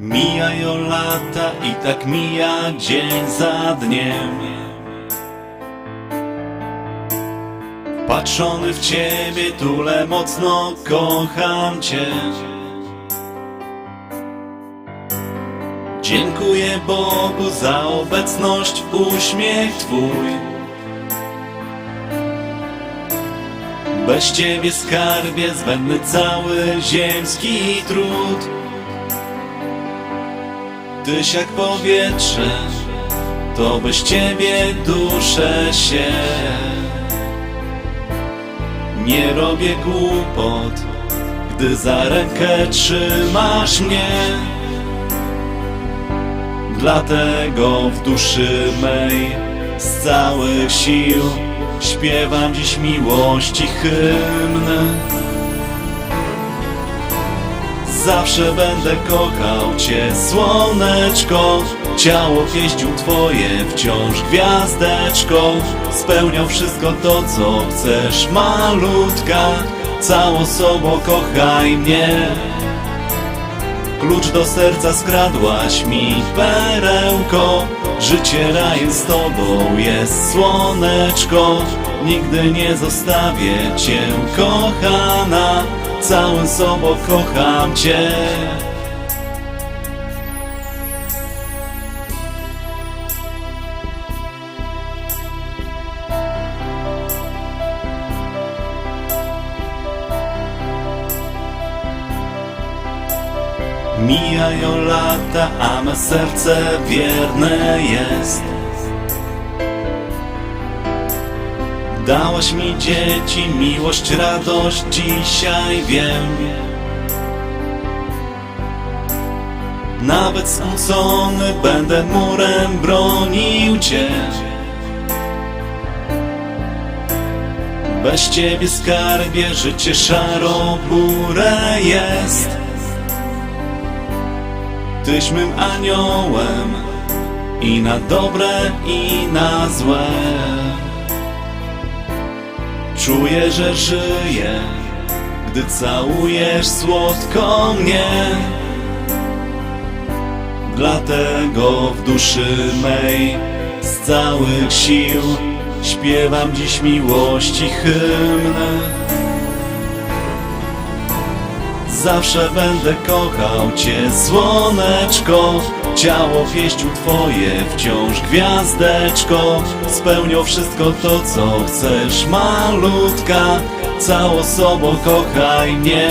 Mijają lata i tak mija dzień za dniem. Patrzony w ciebie tule mocno kocham cię. Dziękuję Bogu za obecność, uśmiech Twój. Bez Ciebie skarbie zbędny cały ziemski trud Tyś jak powietrze, to bez Ciebie duszę się. Nie robię głupot, gdy za rękę trzymasz mnie. Dlatego w duszy mej z całych sił Śpiewam dziś miłości hymn Zawsze będę kochał Cię, słoneczko Ciało pieścił Twoje wciąż gwiazdeczko. Spełniał wszystko to, co chcesz, malutka. Całą sobą kochaj mnie Klucz do serca skradłaś mi, perełko. Życie rajem z tobą jest, słoneczko. Nigdy nie zostawię cię, kochana. Całym sobą kocham cię Mijają lata, a me serce wierne jest. Dałaś mi dzieci, miłość, radość, dzisiaj wiem. Nawet smucony będę murem bronił Cię. Bez Ciebie skarbie życie szaro burę jest Tyś mym aniołem I na dobre i na złe. Czuję, że żyję Gdy całujesz słodko mnie. Dlatego w duszy mej Z całych sił Śpiewam dziś miłości hymn Zawsze będę kochał Cię, słoneczko Ciało pieścił Twoje wciąż gwiazdeczko. Spełnią wszystko to, co chcesz, malutka. Całą sobą kochaj mnie.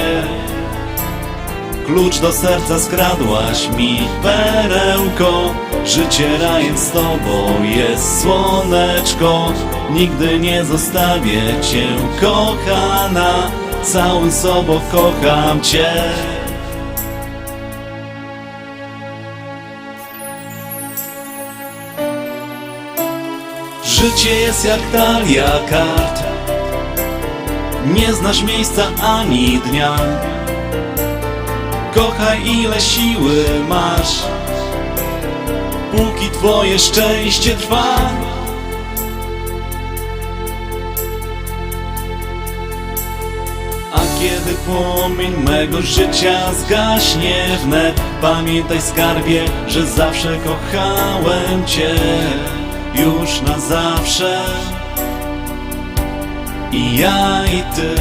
Klucz do serca skradłaś mi, perełko. Życie rajem z Tobą jest, słoneczko. Nigdy nie zostawię Cię, kochana Całym sobą kocham Cię. Życie jest jak talia kart. Nie znasz miejsca ani dnia. Kochaj ile siły masz. Póki twoje szczęście trwa kiedy płomień mego życia zgaśnie wnet Pamiętaj skarbie, że zawsze kochałem Cię. Już na zawsze. I ja i Ty